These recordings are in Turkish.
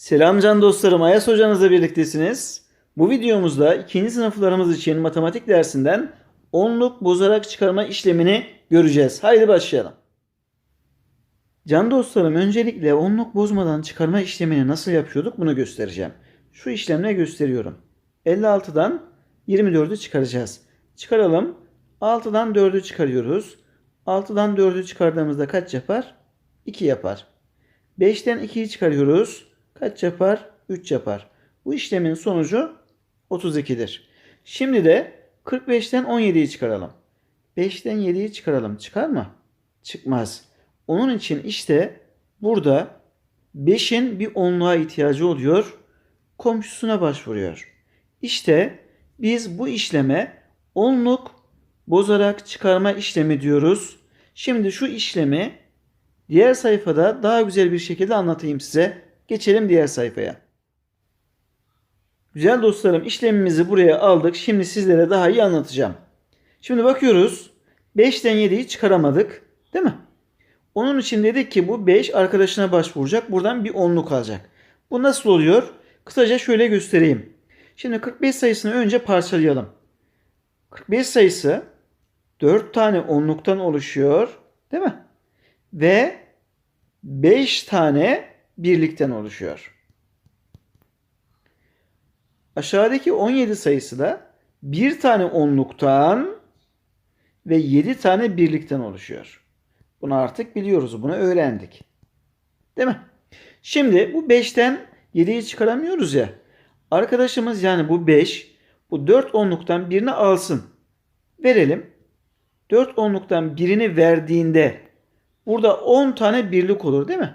Selam can dostlarım, Ayas hocanızla birliktesiniz. Bu videomuzda ikinci sınıflarımız için matematik dersinden onluk bozarak çıkarma işlemini göreceğiz. Haydi başlayalım. Can dostlarım öncelikle onluk bozmadan çıkarma işlemini nasıl yapıyorduk bunu göstereceğim. Şu işlemle gösteriyorum. 56'dan 24'ü çıkaracağız. Çıkaralım. 6'dan 4'ü çıkarıyoruz. 6'dan 4'ü çıkardığımızda kaç yapar? 2 yapar. 5'ten 2'yi çıkarıyoruz. Kaç yapar? 3 yapar. Bu işlemin sonucu 32'dir. Şimdi de 45'ten 17'yi çıkaralım. 5'ten 7'yi çıkaralım. Çıkar mı? Çıkmaz. Onun için işte burada 5'in bir onluğa ihtiyacı oluyor. Komşusuna başvuruyor. İşte biz bu işleme onluk bozarak çıkarma işlemi diyoruz. Şimdi şu işlemi diğer sayfada daha güzel bir şekilde anlatayım size. Geçelim diğer sayfaya. Güzel dostlarım işlemimizi buraya aldık. Şimdi sizlere daha iyi anlatacağım. Şimdi bakıyoruz. 5'ten 7'yi çıkaramadık. Değil mi? Onun için dedik ki bu 5 arkadaşına başvuracak. Buradan bir onluk alacak. Bu nasıl oluyor? Kısaca şöyle göstereyim. Şimdi 45 sayısını önce parçalayalım. 45 sayısı 4 tane onluktan oluşuyor. Değil mi? Ve 5 tane birlikten oluşuyor. Aşağıdaki 17 sayısı da bir tane onluktan ve 7 tane birlikten oluşuyor. Bunu artık biliyoruz. Bunu öğrendik. Değil mi? Şimdi bu 5'ten 7'yi çıkaramıyoruz ya. Arkadaşımız yani bu 5 bu 4 onluktan birini alsın. Verelim. 4 onluktan birini verdiğinde burada 10 tane birlik olur değil mi?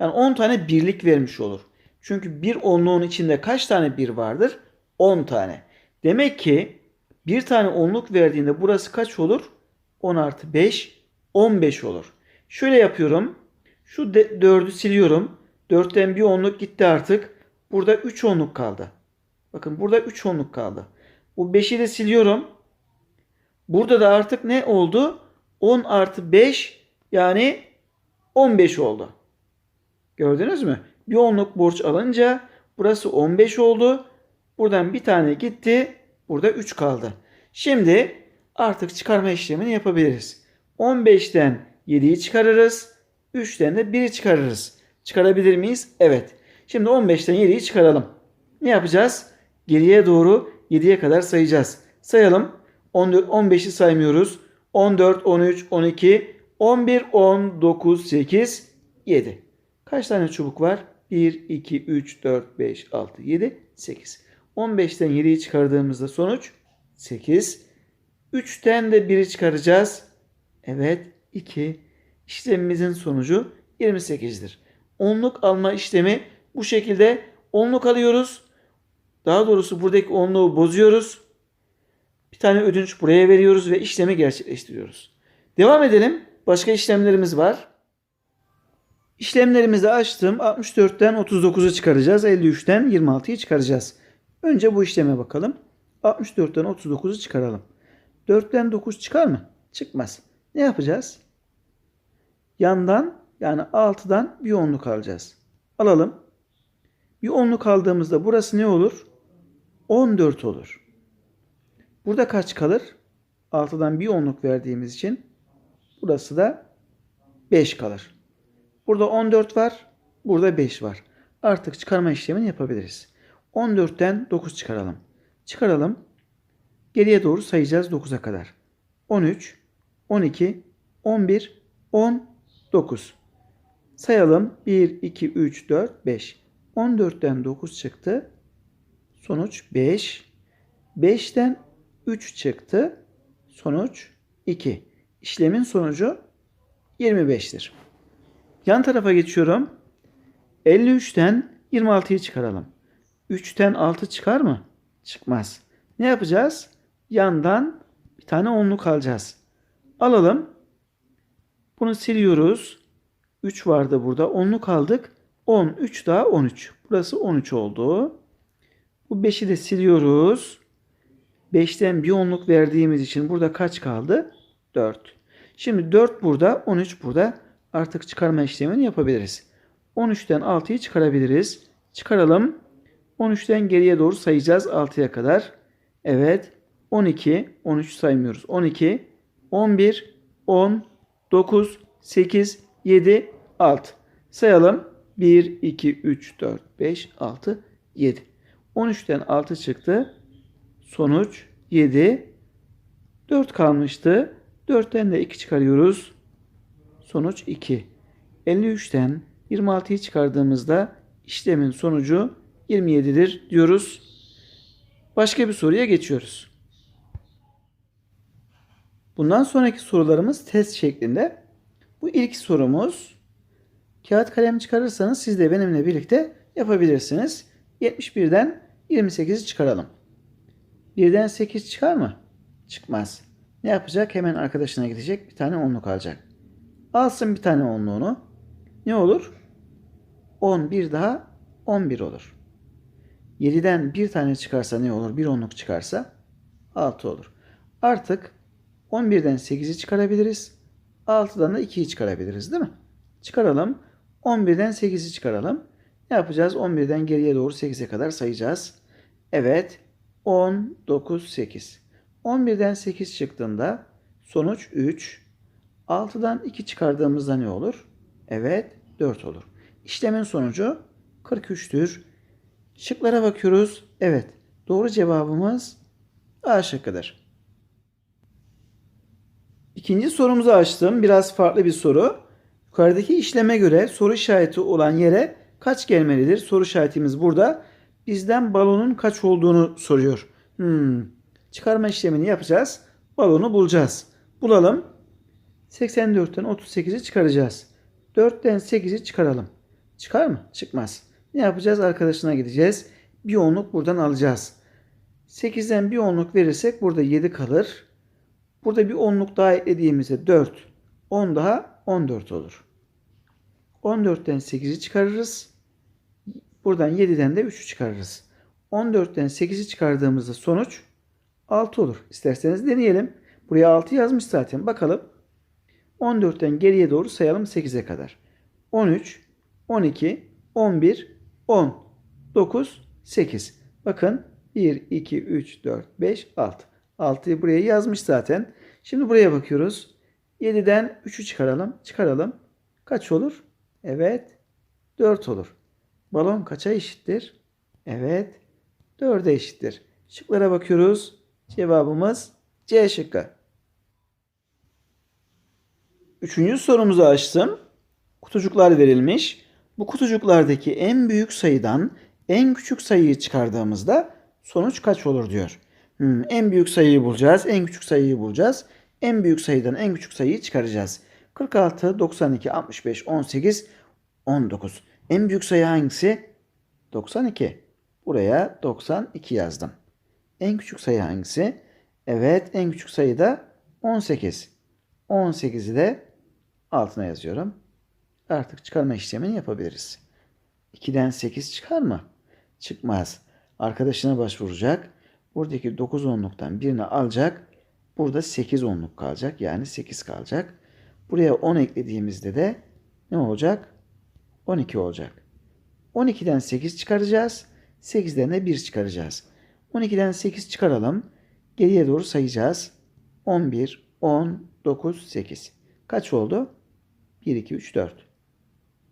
Yani 10 tane birlik vermiş olur. Çünkü bir onluğun içinde kaç tane bir vardır? 10 tane. Demek ki bir tane onluk verdiğinde burası kaç olur? 10 artı 5, 15 olur. Şöyle yapıyorum. Şu 4'ü siliyorum. 4'ten bir onluk gitti artık. Burada 3 onluk kaldı. Bakın burada 3 onluk kaldı. Bu 5'i de siliyorum. Burada da artık ne oldu? 10 artı 5 yani 15 oldu. Gördünüz mü? Bir onluk borç alınca burası 15 oldu. Buradan bir tane gitti. Burada 3 kaldı. Şimdi artık çıkarma işlemini yapabiliriz. 15'ten 7'yi çıkarırız. 3'ten de 1'i çıkarırız. Çıkarabilir miyiz? Evet. Şimdi 15'ten 7'yi çıkaralım. Ne yapacağız? Geriye doğru 7'ye kadar sayacağız. Sayalım. 15'i saymıyoruz. 14, 13, 12, 11, 10, 9, 8, 7. Kaç tane çubuk var? 1, 2, 3, 4, 5, 6, 7, 8. 15'ten 7'yi çıkardığımızda sonuç 8. 3'ten de 1'i çıkaracağız. Evet 2. İşlemimizin sonucu 28'dir. Onluk alma işlemi bu şekilde onluk alıyoruz. Daha doğrusu buradaki onluğu bozuyoruz. Bir tane ödünç buraya veriyoruz ve işlemi gerçekleştiriyoruz. Devam edelim. Başka işlemlerimiz var. İşlemlerimizi açtım. 64'ten 39'u çıkaracağız. 53'ten 26'yı çıkaracağız. Önce bu işleme bakalım. 64'ten 39'u çıkaralım. 4'ten 9 çıkar mı? Çıkmaz. Ne yapacağız? Yandan yani 6'dan bir onluk alacağız. Alalım. Bir onluk aldığımızda burası ne olur? 14 olur. Burada kaç kalır? 6'dan bir onluk verdiğimiz için burası da 5 kalır. Burada 14 var. Burada 5 var. Artık çıkarma işlemini yapabiliriz. 14'ten 9 çıkaralım. Çıkaralım. Geriye doğru sayacağız 9'a kadar. 13, 12, 11, 10, 9. Sayalım. 1, 2, 3, 4, 5. 14'ten 9 çıktı. Sonuç 5. 5'ten 3 çıktı. Sonuç 2. İşlemin sonucu 25'tir. Yan tarafa geçiyorum. 53'ten 26'yı çıkaralım. 3'ten 6 çıkar mı? Çıkmaz. Ne yapacağız? Yandan bir tane onluk alacağız. Alalım. Bunu siliyoruz. 3 vardı burada. Onluk aldık. 10, 3 daha 13. Burası 13 oldu. Bu 5'i de siliyoruz. 5'ten bir onluk verdiğimiz için burada kaç kaldı? 4. Şimdi 4 burada, 13 burada. Artık çıkarma işlemini yapabiliriz. 13'ten 6'yı çıkarabiliriz. Çıkaralım. 13'ten geriye doğru sayacağız 6'ya kadar. Evet. 12, 13 saymıyoruz. 12, 11, 10, 9, 8, 7, 6. Sayalım. 1, 2, 3, 4, 5, 6, 7. 13'ten 6 çıktı. Sonuç 7. 4 kalmıştı. 4'ten de 2 çıkarıyoruz. Sonuç 2. 53'ten 26'yı çıkardığımızda işlemin sonucu 27'dir diyoruz. Başka bir soruya geçiyoruz. Bundan sonraki sorularımız test şeklinde. Bu ilk sorumuz kağıt kalem çıkarırsanız siz de benimle birlikte yapabilirsiniz. 71'den 28'i çıkaralım. 1'den 8 çıkar mı? Çıkmaz. Ne yapacak? Hemen arkadaşına gidecek. Bir tane onluk alacak. Alsın bir tane onluğunu. Ne olur? 10 bir daha 11 olur. 7'den bir tane çıkarsa ne olur? Bir onluk çıkarsa 6 olur. Artık 11'den 8'i çıkarabiliriz. 6'dan da 2'yi çıkarabiliriz değil mi? Çıkaralım. 11'den 8'i çıkaralım. Ne yapacağız? 11'den geriye doğru 8'e kadar sayacağız. Evet. 10, 9, 8. 11'den 8 çıktığında sonuç 3. 6'dan 2 çıkardığımızda ne olur? Evet 4 olur. İşlemin sonucu 43'tür. Şıklara bakıyoruz. Evet doğru cevabımız A şıkkıdır. İkinci sorumuzu açtım. Biraz farklı bir soru. Yukarıdaki işleme göre soru işareti olan yere kaç gelmelidir? Soru işaretimiz burada. Bizden balonun kaç olduğunu soruyor. Hmm. Çıkarma işlemini yapacağız. Balonu bulacağız. Bulalım. 84'ten 38'i çıkaracağız. 4'ten 8'i çıkaralım. Çıkar mı? Çıkmaz. Ne yapacağız? Arkadaşına gideceğiz. Bir onluk buradan alacağız. 8'den bir onluk verirsek burada 7 kalır. Burada bir onluk daha eklediğimizde 4. 10 daha 14 olur. 14'ten 8'i çıkarırız. Buradan 7'den de 3'ü çıkarırız. 14'ten 8'i çıkardığımızda sonuç 6 olur. İsterseniz deneyelim. Buraya 6 yazmış zaten. Bakalım. 14'ten geriye doğru sayalım 8'e kadar. 13, 12, 11, 10, 9, 8. Bakın 1, 2, 3, 4, 5, 6. 6'yı buraya yazmış zaten. Şimdi buraya bakıyoruz. 7'den 3'ü çıkaralım. Çıkaralım. Kaç olur? Evet. 4 olur. Balon kaça eşittir? Evet. 4'e eşittir. Şıklara bakıyoruz. Cevabımız C şıkkı. Üçüncü sorumuzu açtım. Kutucuklar verilmiş. Bu kutucuklardaki en büyük sayıdan en küçük sayıyı çıkardığımızda sonuç kaç olur diyor. Hmm, en büyük sayıyı bulacağız. En küçük sayıyı bulacağız. En büyük sayıdan en küçük sayıyı çıkaracağız. 46, 92, 65, 18, 19. En büyük sayı hangisi? 92. Buraya 92 yazdım. En küçük sayı hangisi? Evet en küçük sayı da 18. 18'i de altına yazıyorum. Artık çıkarma işlemini yapabiliriz. 2'den 8 çıkar mı? Çıkmaz. Arkadaşına başvuracak. Buradaki 9 onluktan birini alacak. Burada 8 onluk kalacak. Yani 8 kalacak. Buraya 10 eklediğimizde de ne olacak? 12 olacak. 12'den 8 çıkaracağız. 8'den de 1 çıkaracağız. 12'den 8 çıkaralım. Geriye doğru sayacağız. 11, 10, 9, 8. Kaç oldu? 1, 2, 3, 4.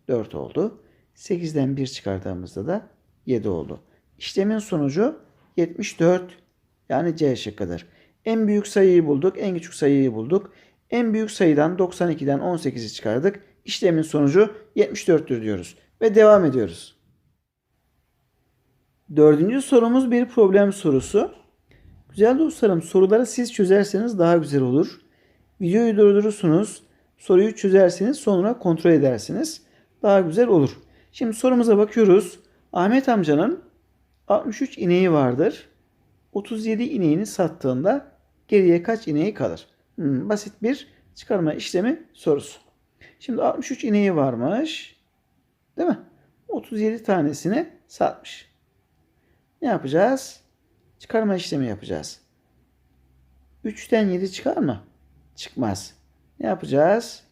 4 oldu. 8'den 1 çıkardığımızda da 7 oldu. İşlemin sonucu 74 yani C şıkkıdır. En büyük sayıyı bulduk, en küçük sayıyı bulduk. En büyük sayıdan 92'den 18'i çıkardık. İşlemin sonucu 74'tür diyoruz. Ve devam ediyoruz. Dördüncü sorumuz bir problem sorusu. Güzel dostlarım soruları siz çözerseniz daha güzel olur. Videoyu durdurursunuz. Soruyu çözersiniz sonra kontrol edersiniz. Daha güzel olur. Şimdi sorumuza bakıyoruz. Ahmet amcanın 63 ineği vardır. 37 ineğini sattığında geriye kaç ineği kalır? Hmm, basit bir çıkarma işlemi sorusu. Şimdi 63 ineği varmış. Değil mi? 37 tanesini satmış. Ne yapacağız? Çıkarma işlemi yapacağız. 3'ten 7 çıkar mı? Çıkmaz. Ne yapacağız?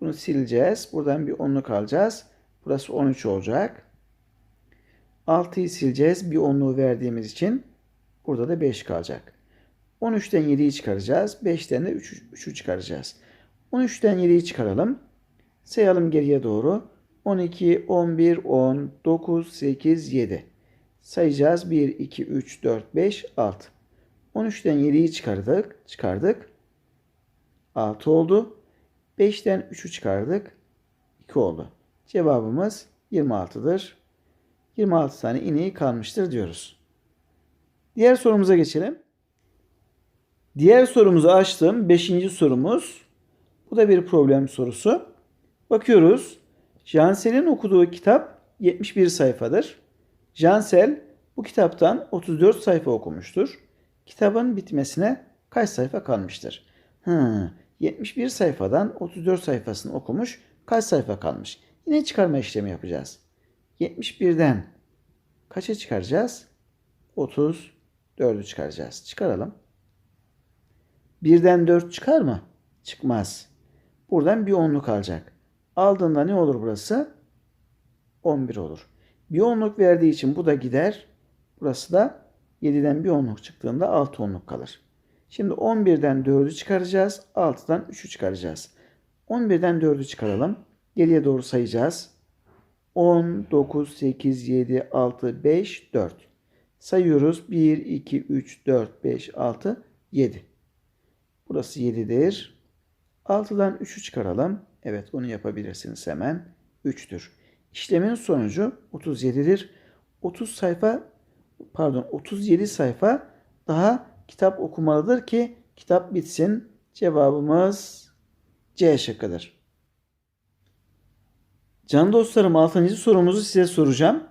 Bunu sileceğiz. Buradan bir onluk alacağız. Burası 13 olacak. 6'yı sileceğiz. Bir onluğu verdiğimiz için burada da 5 kalacak. 13'ten 7'yi çıkaracağız. 5'ten de 3'ü çıkaracağız. 13'ten 7'yi çıkaralım. Sayalım geriye doğru. 12, 11, 10, 9, 8, 7. Sayacağız. 1, 2, 3, 4, 5, 6. 13'ten 7'yi çıkardık. Çıkardık. 6 oldu. 5'ten 3'ü çıkardık. 2 oldu. Cevabımız 26'dır. 26 tane ineği kalmıştır diyoruz. Diğer sorumuza geçelim. Diğer sorumuzu açtım. 5. sorumuz. Bu da bir problem sorusu. Bakıyoruz. Jansel'in okuduğu kitap 71 sayfadır. Jansel bu kitaptan 34 sayfa okumuştur. Kitabın bitmesine kaç sayfa kalmıştır? Hı, 71 sayfadan 34 sayfasını okumuş. Kaç sayfa kalmış? Yine çıkarma işlemi yapacağız. 71'den kaça çıkaracağız? 34'ü çıkaracağız. Çıkaralım. 1'den 4 çıkar mı? Çıkmaz. Buradan bir onluk alacak. Aldığında ne olur burası? 11 olur. Bir onluk verdiği için bu da gider. Burası da 7'den bir onluk çıktığında 6 onluk kalır. Şimdi 11'den 4'ü çıkaracağız. 6'dan 3'ü çıkaracağız. 11'den 4'ü çıkaralım. Geriye doğru sayacağız. 10, 9, 8, 7, 6, 5, 4. Sayıyoruz. 1, 2, 3, 4, 5, 6, 7. Burası 7'dir. 6'dan 3'ü çıkaralım. Evet onu yapabilirsiniz hemen. 3'tür. İşlemin sonucu 37'dir. 30 sayfa pardon 37 sayfa daha kitap okumalıdır ki kitap bitsin. Cevabımız C şıkkıdır. Can dostlarım 6. sorumuzu size soracağım.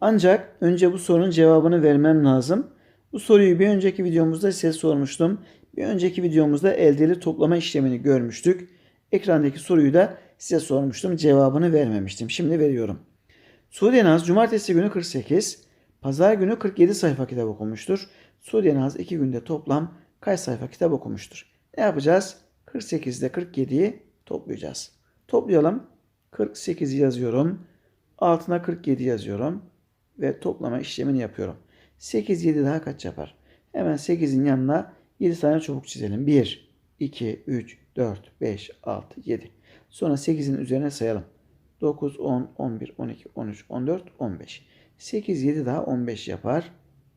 Ancak önce bu sorunun cevabını vermem lazım. Bu soruyu bir önceki videomuzda size sormuştum. Bir önceki videomuzda eldeli toplama işlemini görmüştük. Ekrandaki soruyu da size sormuştum. Cevabını vermemiştim. Şimdi veriyorum. Suudi Naz cumartesi günü 48, pazar günü 47 sayfa kitap okumuştur. Suudi Naz 2 günde toplam kaç sayfa kitap okumuştur? Ne yapacağız? 48 ile 47'yi toplayacağız. Toplayalım. 48 yazıyorum. Altına 47 yazıyorum. Ve toplama işlemini yapıyorum. 8, 7 daha kaç yapar? Hemen 8'in yanına 7 tane çubuk çizelim. 1, 2, 3, 4, 5, 6, 7. Sonra 8'in üzerine sayalım. 9, 10, 11, 12, 13, 14, 15. 8, 7 daha 15 yapar.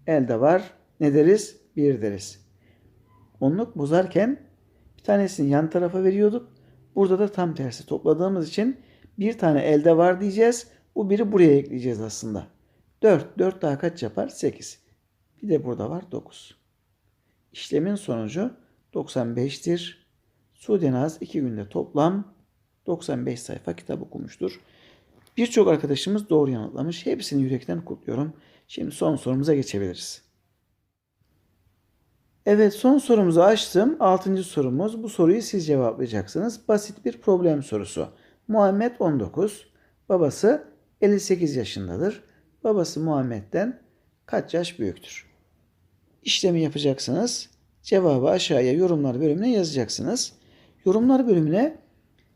Elde var. Ne deriz? 1 deriz. Onluk bozarken bir tanesini yan tarafa veriyorduk. Burada da tam tersi topladığımız için bir tane elde var diyeceğiz. Bu biri buraya ekleyeceğiz aslında. 4. 4 daha kaç yapar? 8. Bir de burada var 9. İşlemin sonucu 95'tir. Sudenaz 2 günde toplam 95 sayfa kitap okumuştur. Birçok arkadaşımız doğru yanıtlamış. Hepsini yürekten kutluyorum. Şimdi son sorumuza geçebiliriz. Evet son sorumuzu açtım. Altıncı sorumuz. Bu soruyu siz cevaplayacaksınız. Basit bir problem sorusu. Muhammed 19. Babası 58 yaşındadır. Babası Muhammed'den kaç yaş büyüktür? İşlemi yapacaksınız. Cevabı aşağıya yorumlar bölümüne yazacaksınız. Yorumlar bölümüne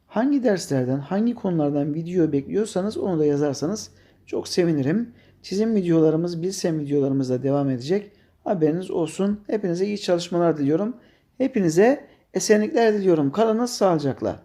hangi derslerden, hangi konulardan video bekliyorsanız onu da yazarsanız çok sevinirim. Çizim videolarımız, bilsem videolarımız da devam edecek. Haberiniz olsun. Hepinize iyi çalışmalar diliyorum. Hepinize esenlikler diliyorum. Kalınız sağlıcakla.